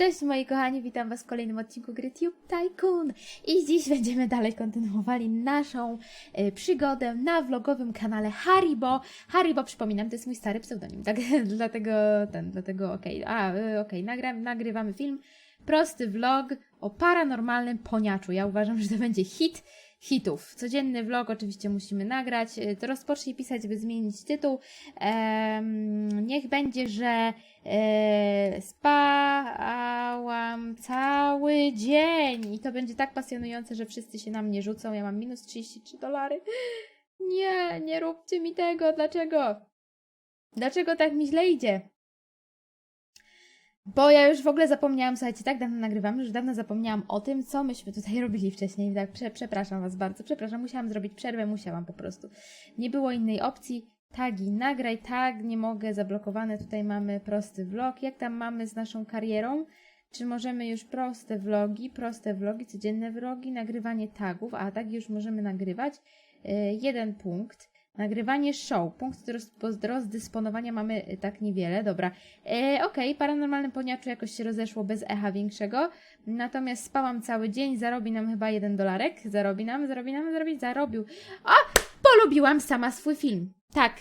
Cześć moi kochani, witam was w kolejnym odcinku gry Tube Tycoon i dziś będziemy dalej kontynuowali naszą e, przygodę na vlogowym kanale Haribo. Haribo, przypominam, to jest mój stary pseudonim, tak? dlatego ten, dlatego okej, a e, okej, nagra- nagrywamy film, prosty vlog o paranormalnym poniaczu. Ja uważam, że to będzie hit hitów. Codzienny vlog oczywiście musimy nagrać. E, To rozpocznij pisać, by zmienić tytuł. Em, niech będzie, że e, spałam cały dzień i to będzie tak pasjonujące, że wszyscy się na mnie rzucą. Ja mam minus 33 dolary. Nie, nie róbcie mi tego. Dlaczego? Dlaczego tak mi źle idzie? Bo ja już w ogóle zapomniałam, słuchajcie, tak dawno nagrywam, że już dawno zapomniałam o tym, co myśmy tutaj robili wcześniej. Tak, prze, przepraszam Was bardzo, przepraszam, musiałam zrobić przerwę, musiałam po prostu. Nie było innej opcji. Tagi, nagraj tag, nie mogę, zablokowane. Tutaj mamy prosty vlog. Jak tam mamy z naszą karierą? Czy możemy już proste vlogi, proste vlogi, codzienne vlogi, nagrywanie tagów, a tagi już możemy nagrywać. Yy, jeden punkt. Nagrywanie show. Punkt do, roz, do rozdysponowania mamy y, tak niewiele, dobra. E, Okej, paranormalnym poniaczu jakoś się rozeszło bez echa większego. Natomiast spałam cały dzień, zarobi nam chyba jeden dolarek. Zarobi nam, zarobi nam, zarobi, zarobił. A! Polubiłam sama swój film. Tak.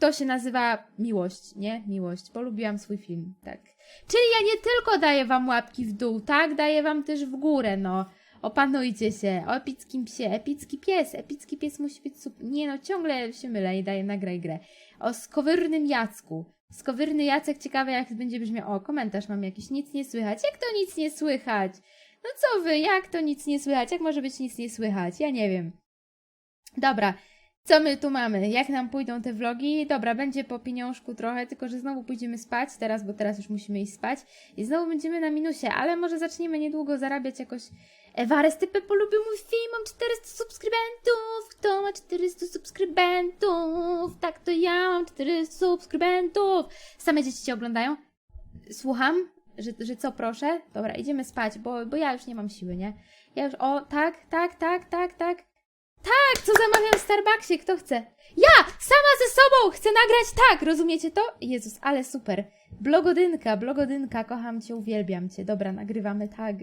To się nazywa miłość, nie? Miłość. Polubiłam swój film, tak. Czyli ja nie tylko daję wam łapki w dół, tak? Daję wam też w górę, no. Opanujcie się. O epickim psie. Epicki pies. Epicki pies musi być super. Nie no, ciągle się mylę i daję nagraj grę. O skowyrnym Jacku. Skowyrny Jacek, ciekawe jak będzie brzmiał. O, komentarz mam jakiś. Nic nie słychać. Jak to nic nie słychać? No co wy, jak to nic nie słychać? Jak może być nic nie słychać? Ja nie wiem. Dobra, co my tu mamy? Jak nam pójdą te vlogi? Dobra, będzie po pieniążku trochę, tylko że znowu pójdziemy spać teraz, bo teraz już musimy iść spać. I znowu będziemy na minusie, ale może zaczniemy niedługo zarabiać jakoś. Ewares typy polubił mój film, mam 400 subskrybentów. Kto ma 400 subskrybentów? Tak, to ja mam 400 subskrybentów. Same dzieci cię oglądają? Słucham? Że, że co, proszę? Dobra, idziemy spać, bo, bo ja już nie mam siły, nie? Ja już, o, tak, tak, tak, tak, tak. Tak, co zamawiam w Starbucksie, kto chce? Ja! Sama ze sobą! Chcę nagrać tak! Rozumiecie to? Jezus, ale super. Blogodynka, blogodynka, kocham cię, uwielbiam cię. Dobra, nagrywamy tak.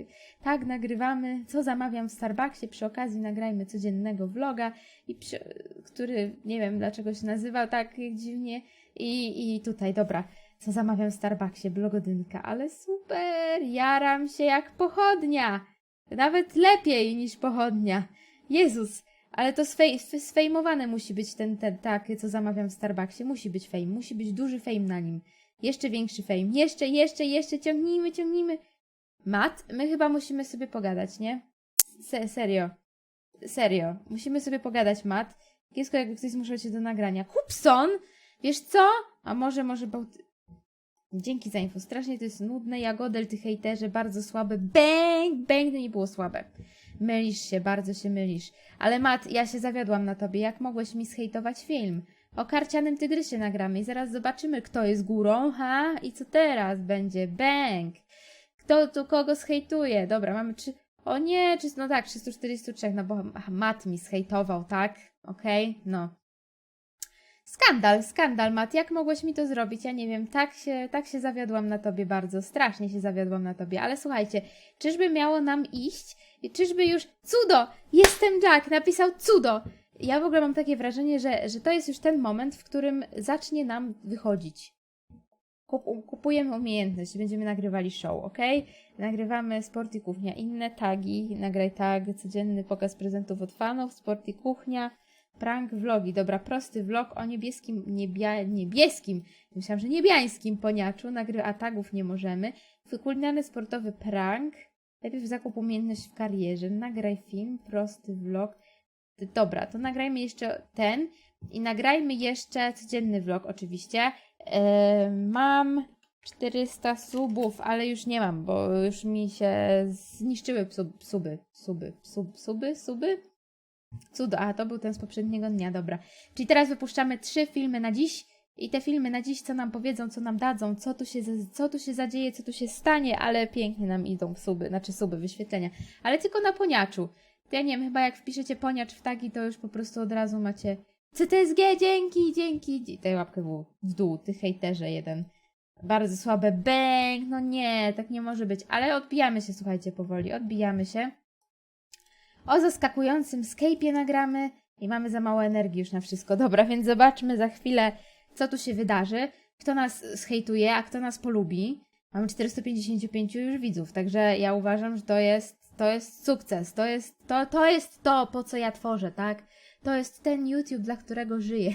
Tak, nagrywamy. Co zamawiam w Starbucksie? Przy okazji nagrajmy codziennego vloga, i przy, który nie wiem dlaczego się nazywa tak dziwnie. I, I tutaj, dobra. Co zamawiam w Starbucksie? Blogodynka, ale super! Jaram się jak pochodnia! Nawet lepiej niż pochodnia. Jezus! Ale to sfej, sf- sfejmowane musi być ten, ten taki, co zamawiam w Starbucksie. Musi być fame, musi być duży fame na nim. Jeszcze większy fame. Jeszcze, jeszcze, jeszcze, ciągnijmy, ciągnijmy. Mat, my chyba musimy sobie pogadać, nie? Se, serio. Serio. Musimy sobie pogadać, Mat. Kiesko, jakby ktoś zmuszał cię do nagrania. Hupson! Wiesz co? A może, może bałty... Dzięki za info. Strasznie to jest nudne. Jagodel, ty hejterze, bardzo słabe. Bang! Bang, to nie było słabe. Mylisz się, bardzo się mylisz. Ale Mat, ja się zawiodłam na tobie. Jak mogłeś mi zhejtować film? O karcianym tygrysie nagramy i zaraz zobaczymy, kto jest górą, ha? I co teraz będzie? Bang! Kto tu kogo zhejtuje? Dobra, mamy trzy... O nie, czy... no tak, 343, no bo Mat mi zhejtował, tak? Okej, no. Skandal, skandal, Mat. Jak mogłeś mi to zrobić? Ja nie wiem, tak się, tak się zawiodłam na tobie bardzo. Strasznie się zawiodłam na tobie. Ale słuchajcie, czyżby miało nam iść? Czyżby już... Cudo! Jestem Jack! Napisał cudo! Ja w ogóle mam takie wrażenie, że, że to jest już ten moment, w którym zacznie nam wychodzić. Kup, kupujemy umiejętność, będziemy nagrywali show, ok? Nagrywamy sport i kuchnia, inne tagi, nagraj tag, codzienny pokaz prezentów od fanów, sport i kuchnia, prank, vlogi. Dobra, prosty vlog o niebieskim, niebia, niebieskim, myślałam, że niebiańskim poniaczu, nagry, a tagów nie możemy. Kulinarny sportowy prank, najpierw zakup umiejętność w karierze, nagraj film, prosty vlog. Dobra, to nagrajmy jeszcze ten i nagrajmy jeszcze codzienny vlog oczywiście. Eee, mam 400 subów, ale już nie mam, bo już mi się zniszczyły sub, suby, suby, sub, suby, suby? Cudo, a to był ten z poprzedniego dnia, dobra. Czyli teraz wypuszczamy trzy filmy na dziś i te filmy na dziś, co nam powiedzą, co nam dadzą, co tu się, co tu się zadzieje, co tu się stanie, ale pięknie nam idą suby, znaczy suby, wyświetlenia, ale tylko na poniaczu. Ja nie wiem, chyba jak wpiszecie poniacz w tagi, to już po prostu od razu macie CTSG, dzięki, dzięki, daj łapkę w, w dół, ty hejterze jeden. Bardzo słabe. Bęk, no nie, tak nie może być. Ale odbijamy się, słuchajcie, powoli. Odbijamy się. O zaskakującym Skype'ie nagramy i mamy za mało energii już na wszystko. Dobra, więc zobaczmy za chwilę, co tu się wydarzy. Kto nas zhejtuje, a kto nas polubi. Mamy 455 już widzów, także ja uważam, że to jest, to jest sukces. To jest to, to jest to, po co ja tworzę, tak? To jest ten YouTube, dla którego żyję.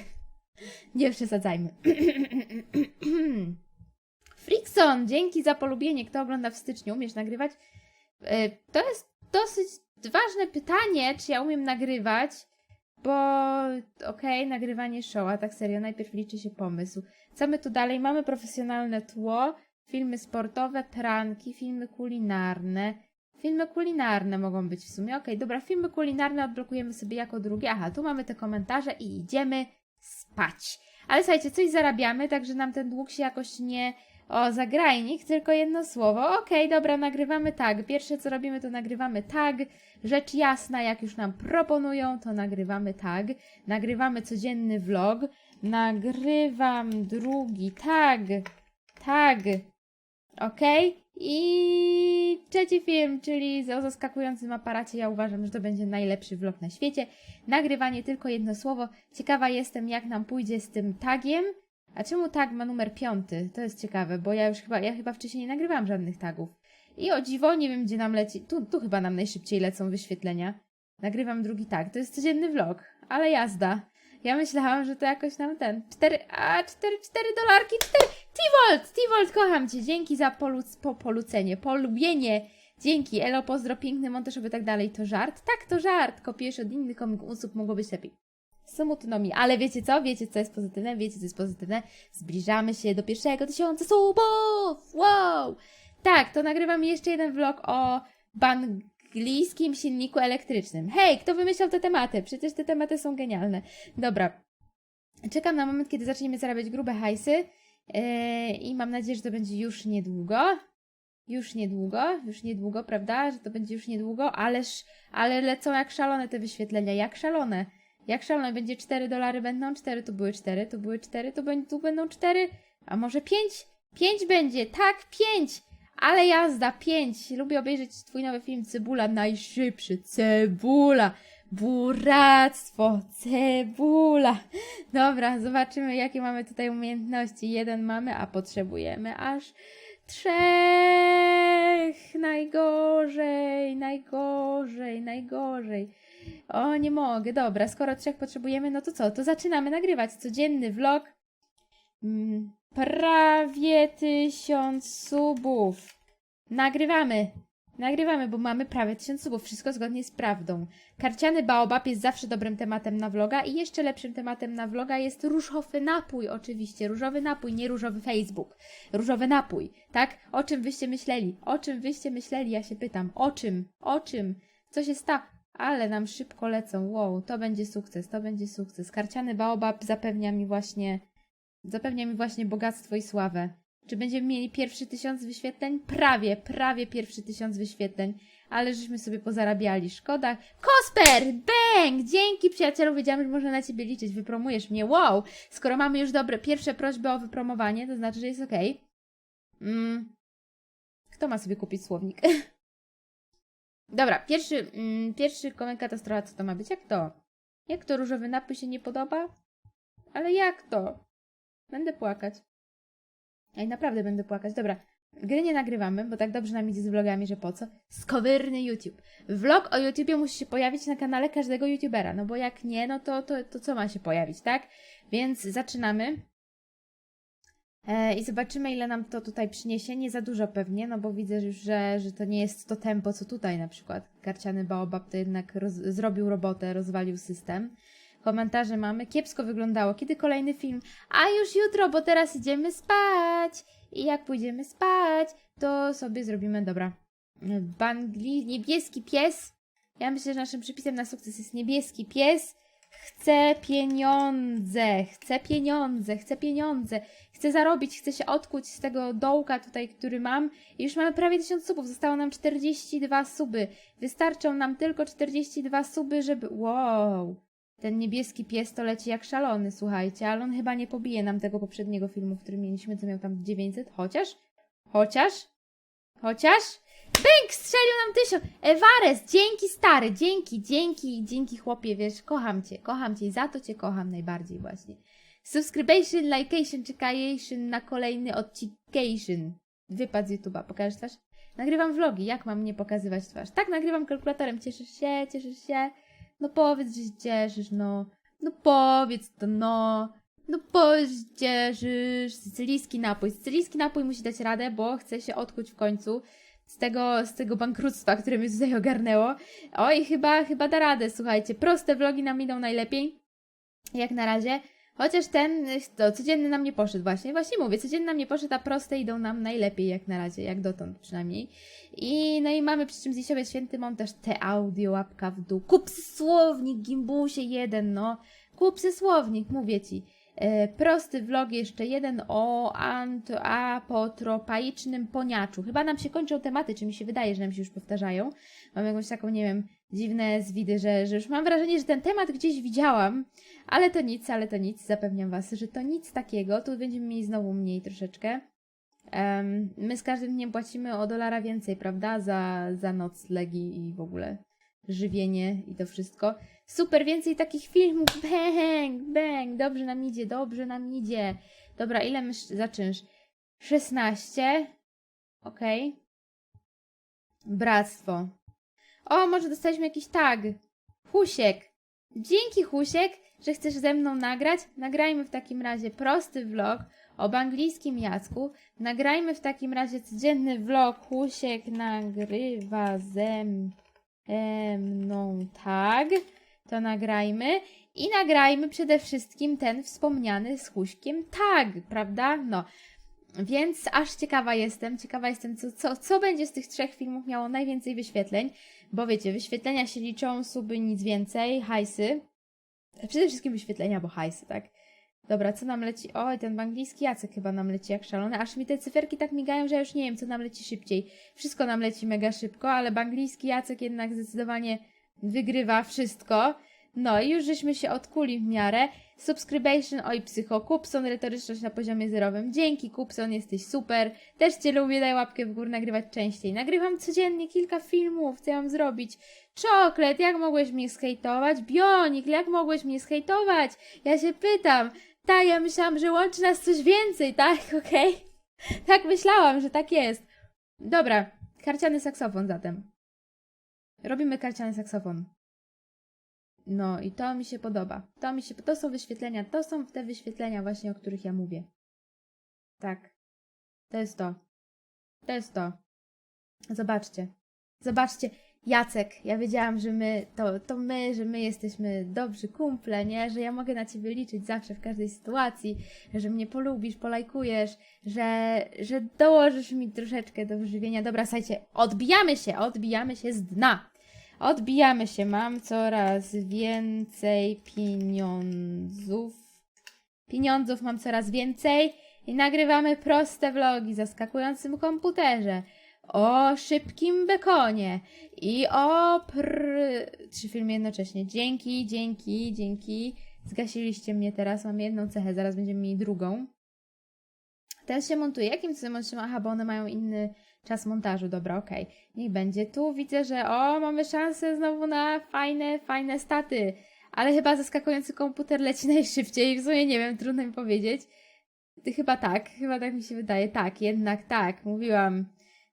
Nie przesadzajmy. Frickson, dzięki za polubienie. Kto ogląda w styczniu? Umiesz nagrywać? E, To jest dosyć ważne pytanie, czy ja umiem nagrywać, bo okej, nagrywanie show, a tak serio, najpierw liczy się pomysł. Co my tu dalej? Mamy profesjonalne tło, filmy sportowe, pranki, filmy kulinarne. Filmy kulinarne mogą być w sumie. Okej, dobra, filmy kulinarne odblokujemy sobie jako drugie. Aha, tu mamy te komentarze i idziemy spać. Ale słuchajcie, coś zarabiamy, także nam ten dług się jakoś nie... O, zagrajnik, tylko jedno słowo. Okej, dobra, nagrywamy tag. Pierwsze co robimy, to nagrywamy tag. Rzecz jasna, jak już nam proponują, to nagrywamy tag. Nagrywamy codzienny vlog. Nagrywam drugi tag. Tag. Okej? I trzeci film, czyli o zaskakującym aparacie. Ja uważam, że to będzie najlepszy vlog na świecie. Nagrywanie tylko jedno słowo. Ciekawa jestem, jak nam pójdzie z tym tagiem. A czemu tag ma numer piąty? To jest ciekawe, bo ja już chyba, ja chyba wcześniej nie nagrywałam żadnych tagów. I o dziwo, nie wiem gdzie nam leci. Tu, tu chyba nam najszybciej lecą wyświetlenia. Nagrywam drugi tag. To jest codzienny vlog, ale jazda. Ja myślałam, że to jakoś nam ten. Cztery, a cztery, cztery dolarki, cztery. T-Volt, T-Volt, kocham cię. Dzięki za polu, po, polucenie, polubienie. Dzięki, elo, pozdro, piękny montażowy tak dalej. To żart? Tak, to żart. Kopiujesz od innych usług, mogło być lepiej. Smutno mi, ale wiecie co? Wiecie co jest pozytywne? Wiecie co jest pozytywne? Zbliżamy się do pierwszego tysiąca subów! Wow! Tak, to nagrywam jeszcze jeden vlog o banglijskim silniku elektrycznym. Hej, kto wymyślał te tematy? Przecież te tematy są genialne. Dobra. Czekam na moment, kiedy zaczniemy zarabiać grube hajsy yy, i mam nadzieję, że to będzie już niedługo. Już niedługo, już niedługo, prawda? Że to będzie już niedługo, ależ, ale lecą jak szalone te wyświetlenia, jak szalone. Jak szalone, będzie 4 dolary, będą 4, tu były 4, tu były 4, tu, będą- tu będą 4, a może 5? 5 będzie, tak, 5! Ale jazda, 5! Lubię obejrzeć twój nowy film Cebula, najszybszy, Cebula! Buractwo, cebula. Dobra, zobaczymy, jakie mamy tutaj umiejętności. Jeden mamy, a potrzebujemy aż trzech. Najgorzej, najgorzej, najgorzej. O, nie mogę. Dobra, skoro trzech potrzebujemy, no to co? To zaczynamy nagrywać codzienny vlog. Mm, prawie tysiąc subów. Nagrywamy. Nagrywamy, bo mamy prawie tysiąc subów. Wszystko zgodnie z prawdą. Karciany baobab jest zawsze dobrym tematem na vloga i jeszcze lepszym tematem na vloga jest różowy napój, oczywiście. Różowy napój, nie różowy Facebook. Różowy napój, tak? O czym wyście myśleli? O czym wyście myśleli? Ja się pytam. O czym? O czym? Co się stało? Ale nam szybko lecą. Wow, to będzie sukces, to będzie sukces. Karciany baobab zapewnia mi właśnie, zapewnia mi właśnie bogactwo i sławę. Czy będziemy mieli pierwszy tysiąc wyświetleń? Prawie, prawie pierwszy tysiąc wyświetleń. Ale żeśmy sobie pozarabiali. Szkoda. Kosper! Bang! Dzięki przyjacielu, wiedziałam, że można na ciebie liczyć. Wypromujesz mnie. Wow! Skoro mamy już dobre pierwsze prośby o wypromowanie, to znaczy, że jest okej. Mm. Kto ma sobie kupić słownik? Dobra, pierwszy, mm, pierwszy komen katastrofa, co to ma być? Jak to? Jak to różowy napój się nie podoba? Ale jak to? Będę płakać. Ej, naprawdę będę płakać. Dobra, gry nie nagrywamy, bo tak dobrze nam idzie z vlogami, że po co? Skowyrny YouTube. Vlog o YouTubie musi się pojawić na kanale każdego YouTubera, no bo jak nie, no to, to, to co ma się pojawić, tak? Więc zaczynamy. E, I zobaczymy, ile nam to tutaj przyniesie. Nie za dużo pewnie, no bo widzę już, że, że to nie jest to tempo, co tutaj na przykład. Karciany Baobab to jednak zrobił robotę, rozwalił system. Komentarze mamy. Kiepsko wyglądało. Kiedy kolejny film? A już jutro, bo teraz idziemy spać. I jak pójdziemy spać, to sobie zrobimy, dobra. Bangli, niebieski pies. Ja myślę, że naszym przepisem na sukces jest niebieski pies. Chcę pieniądze, chcę pieniądze, chcę pieniądze. Chcę zarobić, chcę się odkuć z tego dołka tutaj, który mam. I już mamy prawie 1000 subów. Zostało nam 42 suby. Wystarczą nam tylko 42 suby, żeby... Wow. Ten niebieski pies to leci jak szalony, słuchajcie, ale on chyba nie pobije nam tego poprzedniego filmu, który mieliśmy, co miał tam 900, chociaż, chociaż, chociaż, Bęk strzelił nam tysiąc, Ewares, dzięki stary, dzięki, dzięki, dzięki chłopie, wiesz, kocham cię, kocham cię i za to cię kocham najbardziej właśnie. Subscription, likeation, czekajation na kolejny odcinkation. Wypad z YouTube'a, pokażesz twarz? Nagrywam vlogi, jak mam nie pokazywać twarz? Tak, nagrywam kalkulatorem, cieszysz się, cieszysz się? No powiedz, że się cieszysz, no. No powiedz to, no. No powiedz, że się cieszysz. Sycylijski napój. Sycylijski napój musi dać radę, bo chce się odkuć w końcu z tego, z tego bankructwa, które mnie tutaj ogarnęło. Oj, chyba, chyba da radę, słuchajcie. Proste vlogi nam idą najlepiej. Jak na razie. Chociaż ten, to codzienny nam nie poszedł właśnie. Właśnie mówię, codzienny nam nie poszedł, a proste idą nam najlepiej jak na razie, jak dotąd przynajmniej. I no i mamy przy czym dzisiaj święty montaż te audio, łapka w dół. Kup słownik, gimbusie jeden, no. Kup słownik, mówię ci. E, prosty vlog jeszcze jeden o antropaicznym poniaczu. Chyba nam się kończą tematy, czy mi się wydaje, że nam się już powtarzają. Mam jakąś taką, nie wiem, dziwne zwidy, że, że już mam wrażenie, że ten temat gdzieś widziałam, ale to nic, ale to nic, zapewniam Was, że to nic takiego. Tu będziemy mieli znowu mniej troszeczkę. Em, my z każdym dniem płacimy o dolara więcej, prawda? Za, za noclegi i w ogóle żywienie i to wszystko. Super, więcej takich filmów. Bang, bang. Dobrze nam idzie, dobrze nam idzie. Dobra, ile my za czynsz? 16. Okej. Bractwo. O, może dostaliśmy jakiś tag. Husiek. Dzięki Husiek, że chcesz ze mną nagrać. Nagrajmy w takim razie prosty vlog o banglijskim Jacku. Nagrajmy w takim razie codzienny vlog. Husiek nagrywa ze mną tag. To nagrajmy. I nagrajmy przede wszystkim ten wspomniany z Huśkiem tag, prawda? No. Więc aż ciekawa jestem, ciekawa jestem, co, co, co będzie z tych trzech filmów miało najwięcej wyświetleń, bo wiecie, wyświetlenia się liczą, suby nic więcej, hajsy. Przede wszystkim wyświetlenia, bo hajsy, tak? Dobra, co nam leci? Oj, ten banglijski Jacek chyba nam leci jak szalony, aż mi te cyferki tak migają, że ja już nie wiem, co nam leci szybciej. Wszystko nam leci mega szybko, ale banglijski Jacek jednak zdecydowanie wygrywa wszystko. No i już żeśmy się odkuli w miarę. Subscription, oj psycho, Kupson, retoryczność na poziomie zerowym. Dzięki Kupson, jesteś super. Też Cię lubię, daj łapkę w górę, nagrywać częściej. Nagrywam codziennie kilka filmów, co ja mam zrobić? Czoklet, jak mogłeś mnie skejtować? Bionik, jak mogłeś mnie skejtować? Ja się pytam. Tak, ja myślałam, że łączy nas coś więcej, tak? Okej? Tak myślałam, że tak jest. Dobra, karciany saksofon zatem. Robimy karciany saksofon. No i to mi się podoba. To mi się, to są wyświetlenia, to są te wyświetlenia właśnie, o których ja mówię. Tak. To jest to. To jest to. Zobaczcie. Zobaczcie. Jacek, ja wiedziałam, że my, to, to my, że my jesteśmy dobrzy kumple, nie? Że ja mogę na ciebie liczyć zawsze, w każdej sytuacji, że mnie polubisz, polajkujesz, że, że dołożysz mi troszeczkę do wyżywienia. Dobra, słuchajcie, odbijamy się, odbijamy się z dna. Odbijamy się, mam coraz więcej pieniądzów. Pieniądzów mam coraz więcej i nagrywamy proste vlogi w zaskakującym komputerze o szybkim bekonie i o pr... Trzy filmy jednocześnie. Dzięki, dzięki, dzięki. Zgasiliście mnie teraz, mam jedną cechę, zaraz będziemy mieli drugą. Ten się montuje. Jakim cudem on się ma? Aha, bo one mają inny czas montażu. Dobra, okej. Niech będzie. Tu widzę, że o, mamy szansę znowu na fajne, fajne staty. Ale chyba zaskakujący komputer leci najszybciej. W sumie nie wiem, trudno mi powiedzieć. Chyba tak, chyba tak mi się wydaje. Tak, jednak tak, mówiłam.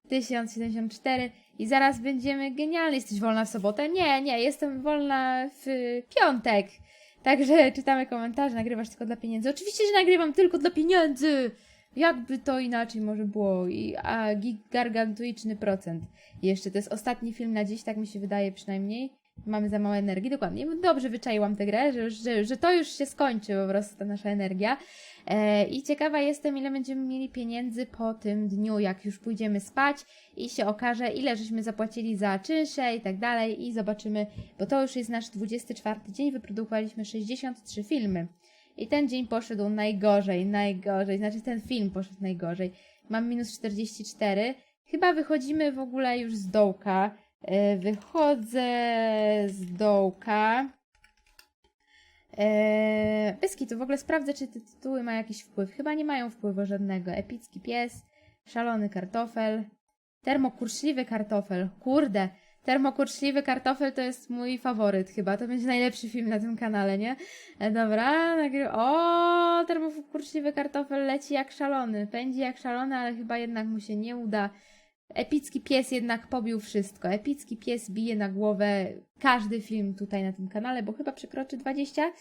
1074 i zaraz będziemy genialni. Jesteś wolna w sobotę? Nie, nie, jestem wolna w piątek. Także czytamy komentarze, nagrywasz tylko dla pieniędzy. Oczywiście, że nagrywam tylko dla pieniędzy. Jakby to inaczej może było. I, a gargantuiczny procent. Jeszcze to jest ostatni film na dziś, tak mi się wydaje przynajmniej. Mamy za mało energii, dokładnie. Dobrze wyczaiłam tę grę, że, że, że to już się skończy po prostu ta nasza energia. E, I ciekawa jestem, ile będziemy mieli pieniędzy po tym dniu, jak już pójdziemy spać i się okaże, ile żeśmy zapłacili za czynsze i tak dalej i zobaczymy, bo to już jest nasz 24 dzień, wyprodukowaliśmy 63 filmy. I ten dzień poszedł najgorzej, najgorzej, znaczy ten film poszedł najgorzej. Mam minus 44. Chyba wychodzimy w ogóle już z dołka. E, Wychodzę z dołka. Eee, Pyski, to w ogóle sprawdzę, czy te tytuły mają jakiś wpływ. Chyba nie mają wpływu żadnego. Epicki pies, szalony kartofel, termokurczliwy kartofel. Kurde, termokurczliwy kartofel to jest mój faworyt chyba. To będzie najlepszy film na tym kanale, nie? E, dobra, nagry... O, termokurczliwy kartofel leci jak szalony. Pędzi jak szalony, ale chyba jednak mu się nie uda. Epicki pies jednak pobił wszystko. Epicki pies bije na głowę każdy film tutaj na tym kanale, bo chyba przekroczy 20.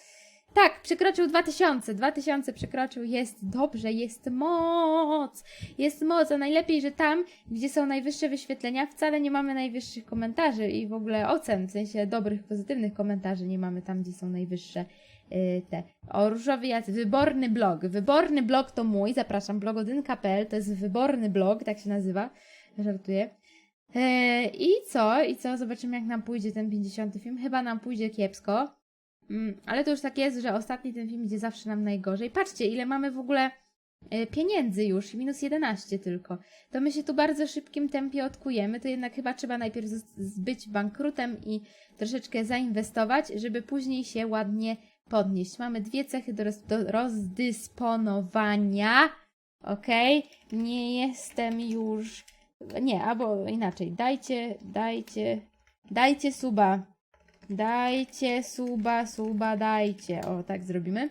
Tak, przekroczył 2000. 2000 przekroczył, jest dobrze, jest moc. Jest moc, a najlepiej, że tam, gdzie są najwyższe wyświetlenia, wcale nie mamy najwyższych komentarzy i w ogóle ocen, w sensie dobrych, pozytywnych komentarzy nie mamy tam, gdzie są najwyższe yy, te. O, różowy jacy, wyborny blog. Wyborny blog to mój, zapraszam, blogodynka.pl, to jest wyborny blog, tak się nazywa. Żartuję. Eee, I co? I co? Zobaczymy, jak nam pójdzie ten 50 film. Chyba nam pójdzie kiepsko. Mm, ale to już tak jest, że ostatni ten film idzie zawsze nam najgorzej. Patrzcie, ile mamy w ogóle e, pieniędzy już. Minus 11 tylko. To my się tu bardzo szybkim tempie odkujemy. To jednak chyba trzeba najpierw zbyć bankrutem i troszeczkę zainwestować, żeby później się ładnie podnieść. Mamy dwie cechy do, roz, do rozdysponowania. Okej? Nie jestem już nie, albo inaczej. Dajcie, dajcie, dajcie suba. Dajcie suba, suba, dajcie. O, tak zrobimy.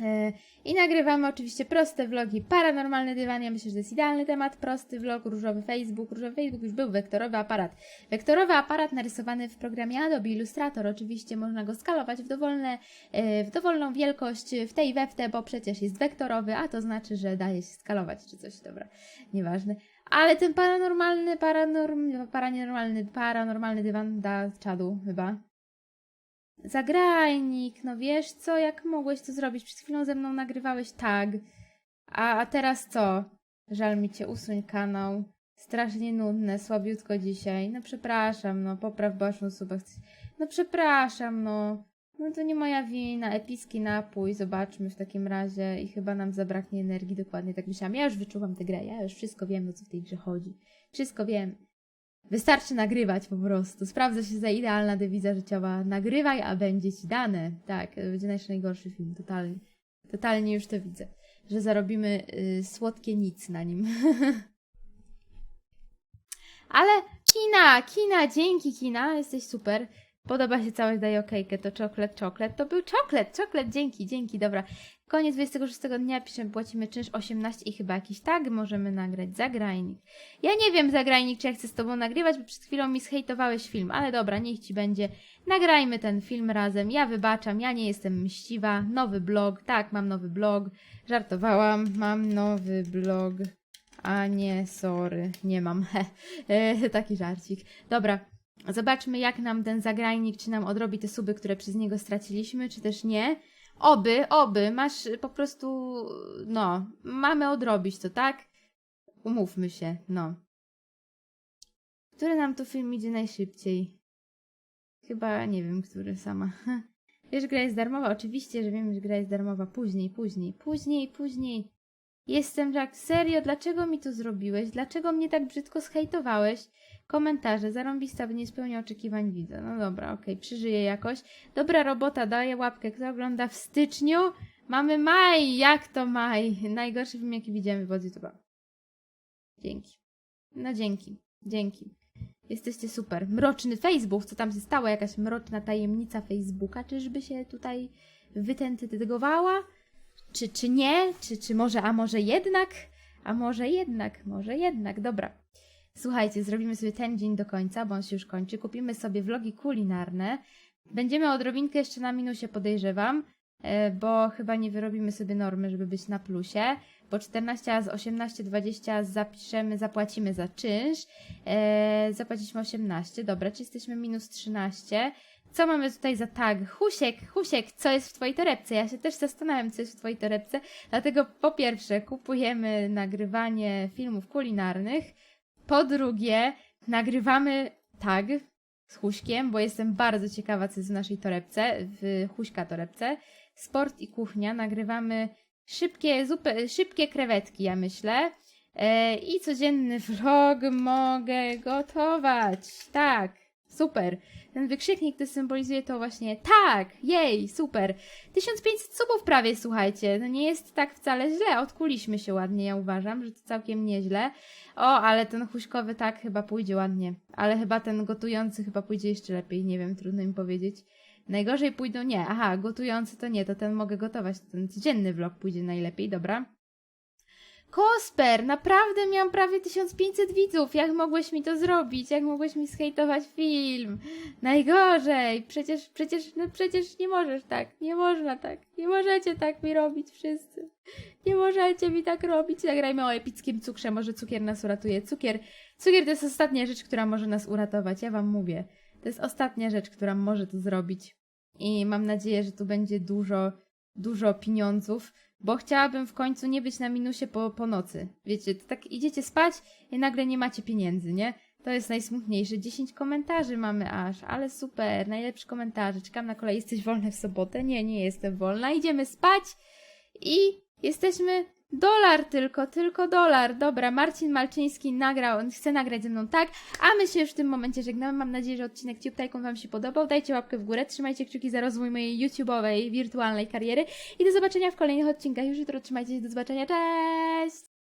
E, I nagrywamy oczywiście proste vlogi. Paranormalny dywan, ja myślę, że to jest idealny temat. Prosty vlog, różowy Facebook. Różowy Facebook już był wektorowy aparat. Wektorowy aparat narysowany w programie Adobe Illustrator. Oczywiście można go skalować w, dowolne, e, w dowolną wielkość, w tej we w te, bo przecież jest wektorowy, a to znaczy, że daje się skalować czy coś. Dobra, nieważne. Ale ten paranormalny, paranorm, paranormalny, paranormalny dywan da czadu chyba. Zagrajnik, no wiesz co, jak mogłeś to zrobić? Przed chwilą ze mną nagrywałeś tag. A, a teraz co? Żal mi cię, usuń kanał. Strasznie nudne, słabiutko dzisiaj. No przepraszam, no popraw baszą suba. No przepraszam, no. No to nie moja wina, epicki napój, zobaczmy w takim razie i chyba nam zabraknie energii, dokładnie tak myślałam. Ja już wyczuwam tę grę, ja już wszystko wiem, o co w tej grze chodzi. Wszystko wiem. Wystarczy nagrywać po prostu. Sprawdza się za idealna dewiza życiowa. Nagrywaj, a będzie ci dane. Tak, to będzie nasz najgorszy film, totalnie. Totalnie już to widzę. Że zarobimy y, słodkie nic na nim. Ale kina, kina, dzięki kina, jesteś super. Podoba się cały daje okejkę, to czoklet, czoklet. To był czoklet, czoklet, dzięki, dzięki, dobra. Koniec 26 dnia piszemy, płacimy czynsz 18 i chyba jakiś tag możemy nagrać. Zagrajnik. Ja nie wiem, zagrajnik, czy ja chcę z tobą nagrywać, bo przed chwilą mi zhejtowałeś film, ale dobra, niech ci będzie. Nagrajmy ten film razem. Ja wybaczam, ja nie jestem mściwa. Nowy blog, tak, mam nowy blog. Żartowałam, mam nowy blog. A nie, sorry, nie mam. E, Taki żarcik. Dobra, Zobaczmy, jak nam ten zagrajnik, czy nam odrobi te suby, które przez niego straciliśmy, czy też nie. Oby, oby, masz po prostu, no, mamy odrobić to, tak? Umówmy się, no. Który nam tu film idzie najszybciej? Chyba nie wiem, który sama. Wiesz, gra jest darmowa? Oczywiście, że wiem, że gra jest darmowa. Później, później, później, później. Jestem tak, serio, dlaczego mi to zrobiłeś? Dlaczego mnie tak brzydko zhejtowałeś? Komentarze, zarąbista, nie spełnia oczekiwań widza. No dobra, okej, przeżyję jakoś. Dobra robota, daję łapkę. Kto ogląda w styczniu? Mamy maj! Jak to maj? Najgorszy film, jaki widziałem w YouTube'a. Dzięki. No dzięki, dzięki. Jesteście super. Mroczny Facebook, co tam się stało? Jakaś mroczna tajemnica Facebooka? Czyżby się tutaj wytentygowała? Czy, czy nie? Czy, czy może, a może jednak? A może jednak, może jednak, dobra. Słuchajcie, zrobimy sobie ten dzień do końca, bo on się już kończy. Kupimy sobie vlogi kulinarne. Będziemy odrobinkę jeszcze na minusie, podejrzewam, e, bo chyba nie wyrobimy sobie normy, żeby być na plusie. Bo 14, a z 18, 20 zapiszemy, zapłacimy za czynsz. E, zapłaciliśmy 18, dobra, czy jesteśmy minus 13. Co mamy tutaj za tag? Husiek, Husiek, co jest w Twojej torebce? Ja się też zastanawiam, co jest w Twojej torebce. Dlatego po pierwsze kupujemy nagrywanie filmów kulinarnych. Po drugie, nagrywamy tag z Huśkiem, bo jestem bardzo ciekawa, co jest w naszej torebce, w Huśka torebce. Sport i kuchnia. Nagrywamy szybkie, zupy, szybkie krewetki, ja myślę. E, I codzienny vlog mogę gotować. Tak, super. Ten wykrzyknik, który symbolizuje to właśnie tak, jej, super. 1500 subów prawie, słuchajcie. No nie jest tak wcale źle. Odkuliśmy się ładnie, ja uważam, że to całkiem nieźle. O, ale ten huśkowy tak chyba pójdzie ładnie. Ale chyba ten gotujący chyba pójdzie jeszcze lepiej. Nie wiem, trudno mi powiedzieć. Najgorzej pójdą, nie, aha, gotujący to nie, to ten mogę gotować, ten codzienny vlog pójdzie najlepiej, dobra. Kosper, naprawdę miałam prawie 1500 widzów, jak mogłeś mi to zrobić, jak mogłeś mi skejtować film, najgorzej, przecież, przecież, no przecież nie możesz tak, nie można tak, nie możecie tak mi robić wszyscy, nie możecie mi tak robić, zagrajmy o epickim cukrze, może cukier nas uratuje, cukier, cukier to jest ostatnia rzecz, która może nas uratować, ja wam mówię, to jest ostatnia rzecz, która może to zrobić. I mam nadzieję, że tu będzie dużo, dużo pieniądzów, bo chciałabym w końcu nie być na minusie po, po nocy. Wiecie, tak idziecie spać i nagle nie macie pieniędzy, nie? To jest najsmutniejsze. 10 komentarzy mamy aż, ale super, najlepsze komentarze. Czekam na kolej. Jesteś wolny w sobotę? Nie, nie jestem wolna. Idziemy spać i jesteśmy dolar tylko, tylko dolar. Dobra, Marcin Malczyński nagrał, on chce nagrać ze mną tak, a my się już w tym momencie żegnamy. Mam nadzieję, że odcinek TubeTycoon Wam się podobał. Dajcie łapkę w górę, trzymajcie kciuki za rozwój mojej YouTube'owej, wirtualnej kariery i do zobaczenia w kolejnych odcinkach już jutro. Trzymajcie się, do zobaczenia, cześć!